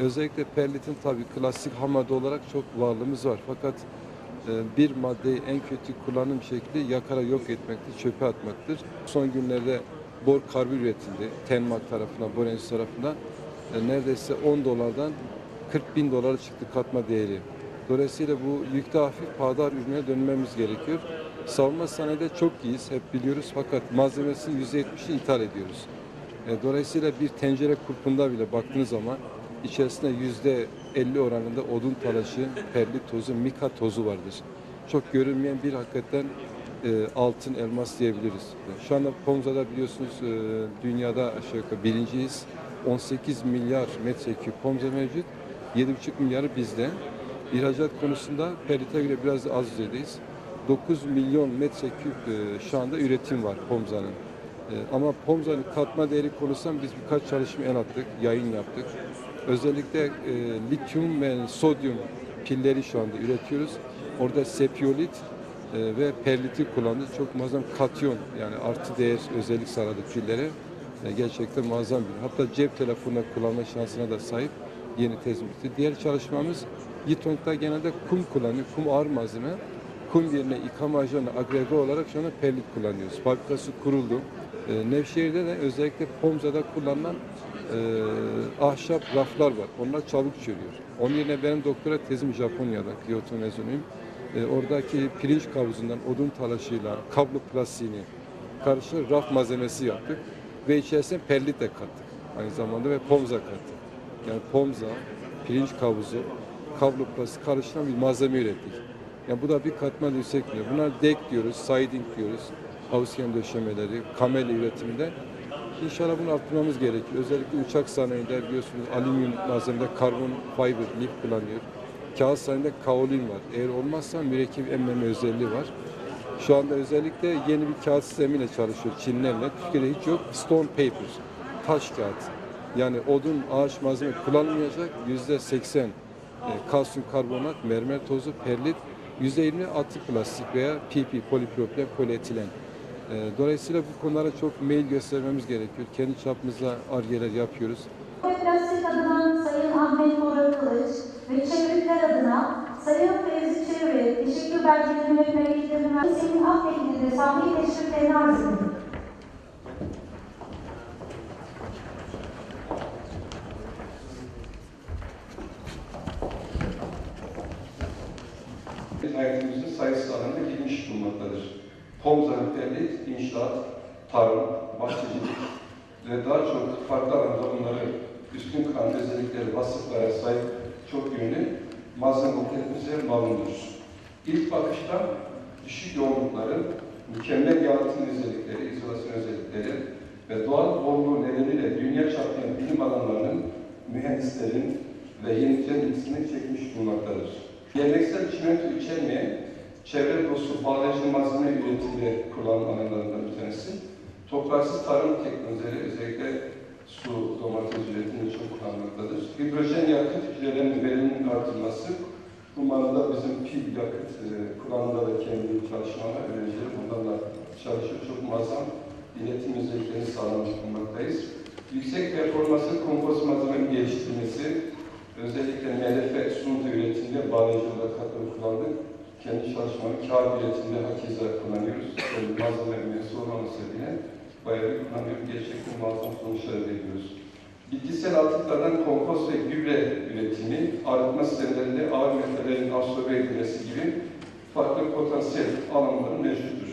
Özellikle perlitin tabii klasik ham madde olarak çok varlığımız var. Fakat e, bir maddeyi en kötü kullanım şekli yakarak yok etmektir, çöpe atmaktır. Son günlerde bor karbür üretildi. Tenmak tarafından, Borenz tarafından. E, neredeyse 10 dolardan 40 bin dolara çıktı katma değeri. Dolayısıyla bu yükte hafif pahadar ürüne dönmemiz gerekiyor. Savunma sanayide çok iyiyiz, hep biliyoruz fakat malzemesinin %70'ini ithal ediyoruz. E, Dolayısıyla bir tencere kurpunda bile baktığınız zaman içerisinde yüzde 50 oranında odun talaşı, perlit tozu, mika tozu vardır. Çok görünmeyen bir hakikaten e, altın elmas diyebiliriz. Şu anda Pomza'da biliyorsunuz e, dünyada aşağı yukarı birinciyiz. 18 milyar metreküp Pomza mevcut. 7,5 milyarı bizde. İhracat konusunda perlite göre biraz az düzeydeyiz. 9 milyon metreküp e, şu anda üretim var Pomza'nın. E, Ama Pomza'nın katma değeri konusunda biz birkaç çalışma el attık, yayın yaptık. Özellikle e, lityum ve sodyum pilleri şu anda üretiyoruz. Orada sepiolit e, ve perliti kullandık. Çok muazzam katyon yani artı değer özellik sağladık pillere. E, gerçekten muazzam bir. Hatta cep telefonuna kullanma şansına da sahip yeni tezmikti. Diğer çalışmamız Yitong'da genelde kum kullanıyor. Kum ağır malzeme. Kum yerine yıkama ajanı agrege olarak şu anda perlit kullanıyoruz. Fabrikası kuruldu. E, Nevşehir'de de özellikle Pomza'da kullanılan e, ahşap raflar var. Onlar çabuk çürüyor. Onun yerine benim doktora tezim Japonya'da, Kyoto mezunuyum. E, oradaki pirinç kavuzundan odun talaşıyla kablo plastiğini karıştırıp raf malzemesi yaptık. Ve içerisine perlit de kattık. Aynı zamanda ve pomza kattık. Yani pomza, pirinç kavuzu, kablo plastik karıştıran bir malzeme ürettik. Yani bu da bir katman yüksekliği. Bunlar dek diyoruz, siding diyoruz. Havuzken döşemeleri, kameli üretiminde. İnşallah bunu arttırmamız gerekiyor. Özellikle uçak sanayinde biliyorsunuz alüminyum malzemede karbon fiber, lif kullanıyor. Kağıt sanayinde kaolin var. Eğer olmazsa mürekkep emmeme özelliği var. Şu anda özellikle yeni bir kağıt sistemiyle çalışıyor Çinlerle. Türkiye'de hiç yok. Stone paper, taş kağıt. Yani odun, ağaç malzeme kullanılmayacak. Yüzde seksen e, kalsiyum karbonat, mermer tozu, perlit. Yüzde yirmi atık plastik veya PP, polipropilen, polietilen. E, Dolayısıyla bu konulara çok mail göstermemiz gerekiyor. Kendi çapımızda argeler yapıyoruz. Plastik adına Sayın Ahmet Bora Kılıç ve çevreler adına Sayın Fevzi Çevre teşekkür belgelerini ve belgelerini Sayın Akbekir'de sahibi teşekkürlerini arz ediyorum. hayatımızın sayısız alanına girmiş. Pomza, perlit, inşaat, tarım, bahçecilik ve daha çok farklı alanda bunları üstün kan özellikleri, vasıflara sahip çok yönlü malzeme hepimize malumdur. İlk bakışta düşük yoğunlukların mükemmel yalıtım özellikleri, izolasyon özellikleri ve doğal bolluğu nedeniyle dünya çapında bilim alanlarının, mühendislerin ve yeniliklerin ilgisini çekmiş bulunmaktadır. Geleneksel çimento içermeyen, çevre dostu bağlayıcı malzeme üretiminde kullanılan alanlarından bir tanesi. Topraksız tarım teknolojileri özellikle su, domates üretiminde çok kullanılmaktadır. Hidrojen yakıt filelerinin veriminin artırılması, bu manada bizim pil yakıt e, kullanımında da kendi çalışmalar, öğrencilerim bundan da çalışıyor. Çok muazzam iletim özelliklerini sağlamış bulunmaktayız. Yüksek performanslı kompost malzemenin geliştirilmesi, özellikle MDF sunta üretiminde bağlayıcı olarak katkı kullandık. Kendi çalışmamı kağıt üretiminde hakeza kullanıyoruz. Yani malzeme üyesi olmaması bile bayağı kullanıyoruz. Gerçekten muazzam sonuçlar elde ediyoruz. Bitkisel atıklardan kompost ve gübre üretimi, arıtma sistemlerinde ağır metallerin absorbe edilmesi gibi farklı potansiyel alanların mevcuttur.